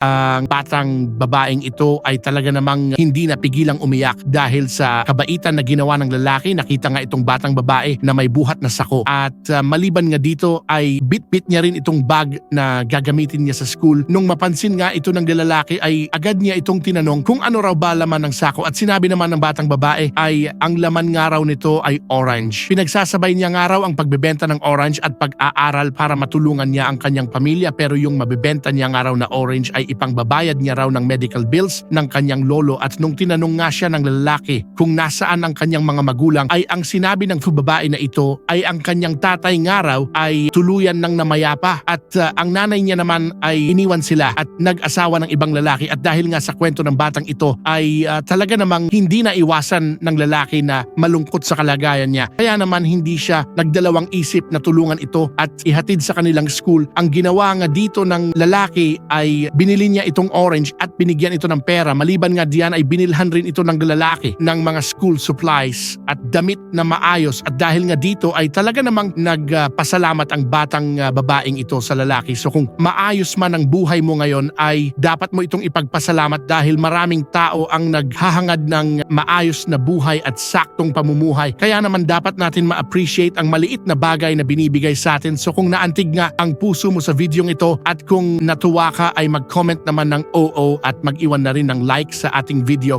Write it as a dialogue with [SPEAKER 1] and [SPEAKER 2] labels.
[SPEAKER 1] ang batang babaeng ito ay talaga namang hindi napigilang umiyak dahil sa kabaitan na ginawa ng lalaki. Nakita nga itong batang babae na may buhat na sako. At uh, maliban nga dito ay bit-bit niya rin itong bag na gagamitin niya sa school. Nung mapansin nga ito ng lalaki ay agad niya itong tinanong kung ano raw ba laman ng sako at sinabi naman ng batang babae ay ang laman nga raw nito ay orange. Pinagsasabay niya nga raw ang pagbebenta ng orange at pag-aaral para matulungan niya ang kanyang pamilya pero yung mabebenta niya nga raw na orange ay ipangbabayad niya raw ng medical bills ng kanyang lolo at nung tinanong nga siya ng lalaki kung nasaan ang kanyang mga magulang ay ang sinabi ng babae na ito ay ang kanyang tatay nga raw ay tuluyan ng namayapa at uh, ang nanay niya naman ay iniwan sila at nag-asawa ng ibang lalaki at dahil nga sa kwento ng batang ito ay uh, talaga namang hindi na iwasan ng lalaki na malungkot sa kalagayan niya. Kaya naman hindi siya nagdalawang isip na tulungan ito at ihatid sa kanilang school. Ang ginawa nga dito ng lalaki ay binili niya itong orange at binigyan ito ng pera. Maliban nga diyan ay binilhan rin ito ng lalaki ng mga school supplies at damit na maayos at dahil nga dito ay talaga namang nagpasalamat ang batang uh, babaeng ito sa lalaki. So kung maayos man ang buhay mo ngayon ay dapat mo itong ipagpasalamat dahil maraming tao ang naghahangad ng maayos na buhay at saktong pamumuhay. Kaya naman dapat natin ma-appreciate ang maliit na bagay na binibigay sa atin. So kung naantig nga ang puso mo sa videong ito at kung natuwa ka ay mag-comment naman ng oo at mag-iwan na rin ng like sa ating video